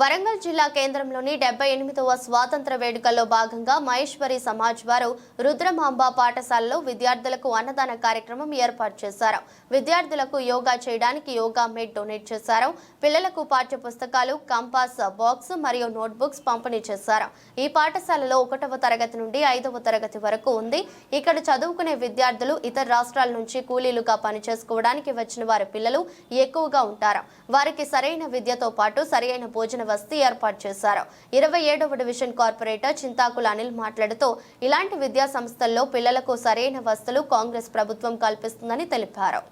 వరంగల్ జిల్లా కేంద్రంలోని డెబ్బై ఎనిమిదవ స్వాతంత్ర వేడుకల్లో భాగంగా మహేశ్వరి సమాజ్ వారు రుద్రమాంబ పాఠశాలలో విద్యార్థులకు అన్నదాన కార్యక్రమం ఏర్పాటు చేశారు. విద్యార్థులకు యోగా చేయడానికి యోగా మెట్ డొనేట్ చేశారు. పిల్లలకు పాఠ్య పుస్తకాలు కంపాస్ బాక్స్ మరియు నోట్బుక్స్ పంపిణీ చేశారు. ఈ పాఠశాలలో ఒకటవ తరగతి నుండి ఐదవ తరగతి వరకు ఉంది. ఇక్కడ చదువుకునే విద్యార్థులు ఇతర రాష్ట్రాల నుంచి కూలీలుగా పనిచేసుకోవడానికి వచ్చిన వారి పిల్లలు ఎక్కువగా ఉంటారు. వారికి సరైన విద్యతో పాటు సరైన భోజన వసతి ఏర్పాటు చేశారు. ఇరవై ఏడవ డివిజన్ కార్పొరేటర్ చింతాకుల అనిల్ మాట్లాడుతూ ఇలాంటి విద్యా సంస్థల్లో పిల్లలకు సరైన వసతులు కాంగ్రెస్ ప్రభుత్వం కల్పిస్తుందని తెలిపారు.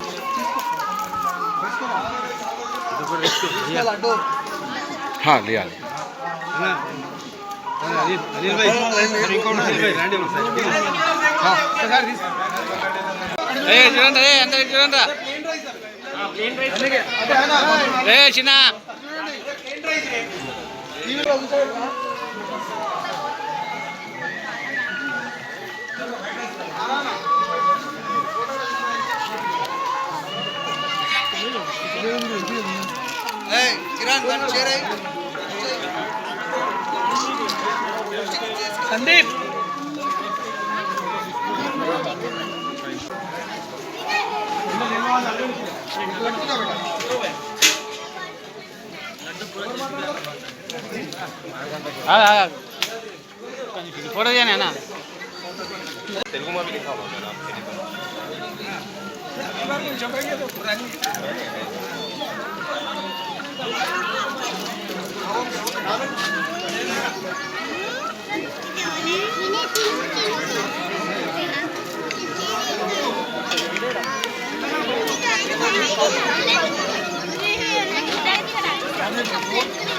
이거라도 잘까? 에이, 기란 간 체레. संदीप धन्यवाद হ্যাঁ, হ্যাঁ। ফটো দিয়ে না। তেলুগু মুভি দেখা হবে না Thank you.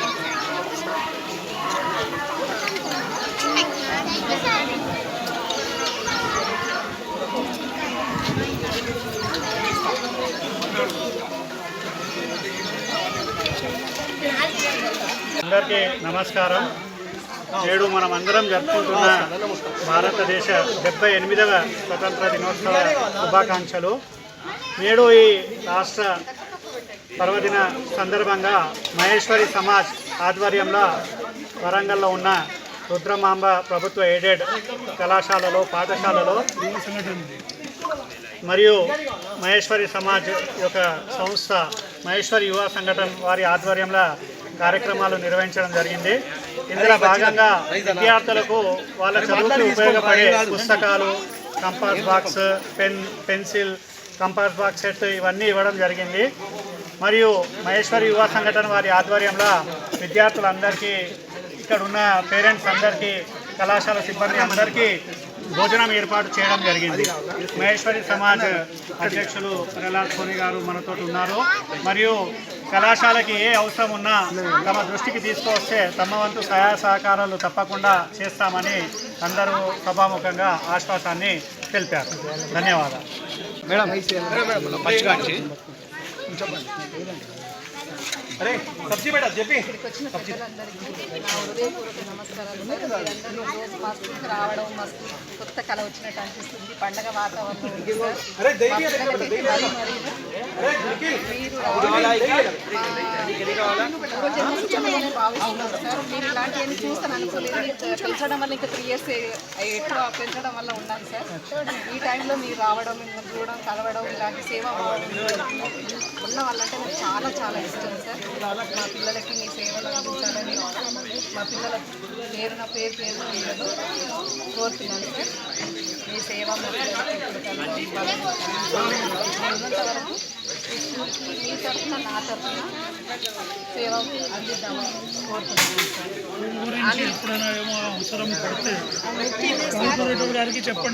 అందరికీ నమస్కారం. నేడు మనం అందరం జరుపుకుంటున్న భారతదేశ డెబ్బై ఎనిమిదవ స్వతంత్ర దినోత్సవ శుభాకాంక్షలు. నేడు ఈ రాష్ట్ర పర్వదిన సందర్భంగా మహేశ్వరి సమాజ్ ఆధ్వర్యంలో వరంగల్లో ఉన్న రుద్రమాంబ ప్రభుత్వ ఎయిడెడ్ కళాశాలలో పాఠశాలలో మరియు మహేశ్వరి సమాజ్ యొక్క సంస్థ మహేశ్వరి యువ సంఘటన వారి ఆధ్వర్యంలో కార్యక్రమాలు నిర్వహించడం జరిగింది. ఇందులో భాగంగా విద్యార్థులకు వాళ్ళ చదువుకు ఉపయోగపడే పుస్తకాలు compass box pen pencil compass box set ఇవన్నీ ఇవ్వడం జరిగింది. మరియు మహేశ్వరి యువ సంఘటన వారి ఆధ్వర్యంలో విద్యార్థులందరికీ ఇక్కడ ఉన్న పేరెంట్స్ అందరికీ కళాశాల సిబ్బంది అందరికీ భోజనం ఏర్పాటు చేయడం జరిగింది. మహేశ్వరి సమాజ్ అధ్యక్షులు ప్రహ్లాద్ సోని గారు మనతో ఉన్నారు. మరియు కళాశాలకి ఏ అవసరం ఉన్నా తమ దృష్టికి తీసుకొస్తే తమ వంతు సహాయ సహకారాలు తప్పకుండా చేస్తామని అందరూ సభాముఖంగా ఆశ్వాసాన్ని తెలిపారు. ధన్యవాదాలు. మేడం అరే సబ్జీ మేడం చెప్పి. వచ్చిన పెద్దలందరికీ నా హృదయపూర్వక నమస్కారాలు మీరందరూ రోజు మా స్కూల్కి రావడం మా స్కూల్ కొత్త కళ వచ్చినట్టు అనిపిస్తుంది పండగ వాతావరణం నేను భావిస్తున్నాను సార్ మీరు ఇలాంటివన్నీ చూస్తాను అనుకోలేదు పెంచడం వల్ల ఇంకా త్రీ ఇయర్స్ ఎక్కువ పెంచడం వల్ల ఉన్నాను సార్ ఈ టైంలో మీరు రావడం మిమ్మల్ని చూడడం కలవడం ఇలాంటి సేవ ఉన్న వాళ్ళంటే నాకు చాలా చాలా ఇష్టం సార్ మా పిల్లలకి మీ సేవలు అందించాలని మా పిల్లల పేరున పేరు పేరు మీరను కోరుతున్నాను సార్ మీ సేవ మా పిల్లలకి ఇప్పుడు నేను ఉన్నంత వరకు మీ తరఫున నా తరఫున సేవ అందిద్దామని కోరుతున్నాను. సార్ గురించి ఎప్పుడైనా ఏమో అవసరం పడితే కార్పొరేటర్ గారికి చెప్పండి.